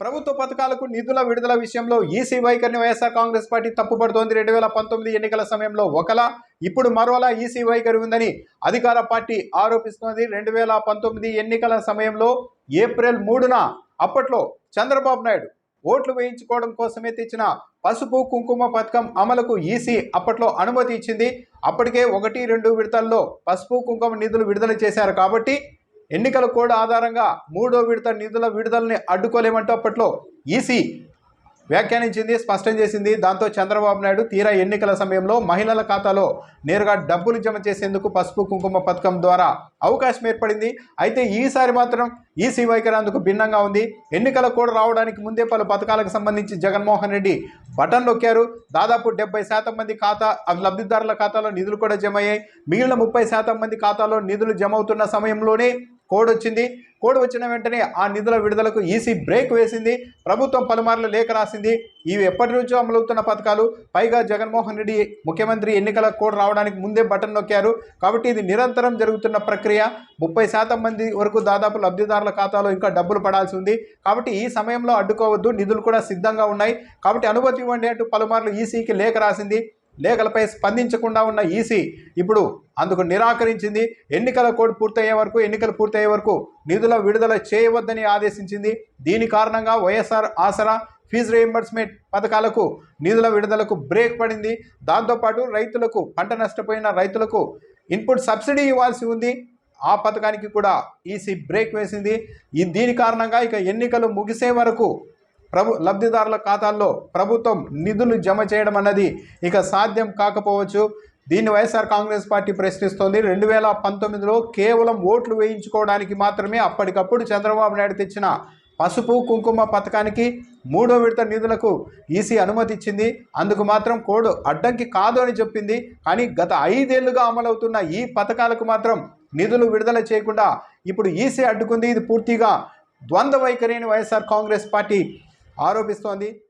ప్రభుత్వ పథకాలకు నిధుల విడుదల విషయంలో ఈసీ వైఖరిని వైఎస్ఆర్ కాంగ్రెస్ పార్టీ తప్పుపడుతోంది. రెండు వేల పంతొమ్మిది ఎన్నికల సమయంలో ఒకలా ఇప్పుడు మరోలా ఈసీ వైఖరి ఉందని అధికార పార్టీ ఆరోపిస్తోంది. రెండు వేల పంతొమ్మిది ఎన్నికల సమయంలో ఏప్రిల్ మూడున అప్పట్లో చంద్రబాబు నాయుడు ఓట్లు వేయించుకోవడం కోసమే తెచ్చిన పసుపు కుంకుమ పథకం అమలుకు ఈసీ అప్పట్లో అనుమతి ఇచ్చింది. అప్పటికే ఒకటి రెండు విడతల్లో పసుపు కుంకుమ నిధులు విడుదల చేశారు కాబట్టి ఎన్నికల కోడ్ ఆధారంగా మూడో విడత నిధుల విడుదలని అడ్డుకోలేమంటూ అప్పట్లో ఈసీ వ్యాఖ్యానించింది స్పష్టం చేసింది. దాంతో చంద్రబాబు నాయుడు తీరా ఎన్నికల సమయంలో మహిళల ఖాతాలో నేరుగా డబ్బులు జమ చేసేందుకు పసుపు కుంకుమ పథకం ద్వారా అవకాశం ఏర్పడింది. అయితే ఈసారి మాత్రం ఈసీ వైఖరి అందుకు భిన్నంగా ఉంది. ఎన్నికల కోడ్ రావడానికి ముందే పలు పథకాలకు సంబంధించి జగన్మోహన్ రెడ్డి బటన్ నొక్కారు. దాదాపు డెబ్బై శాతం మంది ఖాతా లబ్ధిదారుల ఖాతాలో నిధులు కూడా జమ అయ్యాయి. మిగిలిన ముప్పై శాతం మంది ఖాతాలో నిధులు జమ అవుతున్న సమయంలోనే కోడ్ వచ్చింది. కోడ్ వచ్చిన వెంటనే ఆ నిధుల విడుదలకు ఈసీ బ్రేక్ వేసింది. ప్రభుత్వం పలుమార్లు లేఖ రాసింది. ఇవి ఎప్పటి నుంచో అమలవుతున్న పథకాలు. పైగా జగన్మోహన్ రెడ్డి ముఖ్యమంత్రి ఎన్నికల కోడ్ రావడానికి ముందే బటన్ నొక్కారు. కాబట్టి ఇది నిరంతరం జరుగుతున్న ప్రక్రియ. ముప్పై శాతం మంది వరకు దాదాపు లబ్ధిదారుల ఖాతాలో ఇంకా డబ్బులు పడాల్సి ఉంది. కాబట్టి ఈ సమయంలో అడ్డుకోవద్దు. నిధులు కూడా సిద్ధంగా ఉన్నాయి. కాబట్టి అనుమతి ఇవ్వండి అంటూ పలుమార్లు ఈసీకి లేఖ రాసింది. లేఖలపై స్పందించకుండా ఉన్న ఈసీ ఇప్పుడు అందుకు నిరాకరించింది. ఎన్నికల కోడ్ పూర్తయ్యే వరకు ఎన్నికలు పూర్తయ్యే వరకు నిధుల విడుదల చేయవద్దని ఆదేశించింది. దీని కారణంగా వైఎస్ఆర్ ఆసరా ఫీజు రీయింబర్స్మెంట్ పథకాలకు నిధుల విడుదలకు బ్రేక్ పడింది. దాంతోపాటు రైతులకు పంట నష్టపోయిన రైతులకు ఇన్పుట్ సబ్సిడీ ఇవ్వాల్సి ఉంది. ఆ పథకానికి కూడా ఈసీ బ్రేక్ వేసింది. దీని కారణంగా ఇక ఎన్నికలు ముగిసే వరకు ప్రభు లబ్ధిదారుల ఖాతాల్లో ప్రభుత్వం నిధులు జమ చేయడం అన్నది ఇక సాధ్యం కాకపోవచ్చు. దీన్ని వైఎస్ఆర్ కాంగ్రెస్ పార్టీ ప్రశ్నిస్తోంది. రెండు వేల పంతొమ్మిదిలో కేవలం ఓట్లు వేయించుకోవడానికి మాత్రమే అప్పటికప్పుడు చంద్రబాబు నాయుడు తెచ్చిన పసుపు కుంకుమ పథకానికి మూడో విడత నిధులకు ఈసీ అనుమతి ఇచ్చింది. అందుకు మాత్రం కోడ్ అడ్డంకి కాదు అని చెప్పింది. కానీ గత ఐదేళ్ళుగా అమలవుతున్న ఈ పథకాలకు మాత్రం నిధులు విడుదల చేయకుండా ఇప్పుడు ఈసీ అడ్డుకుంది. ఇది పూర్తిగా ద్వంద్వ వైఖరి అని వైఎస్ఆర్ కాంగ్రెస్ పార్టీ ఆరోపిస్తోంది.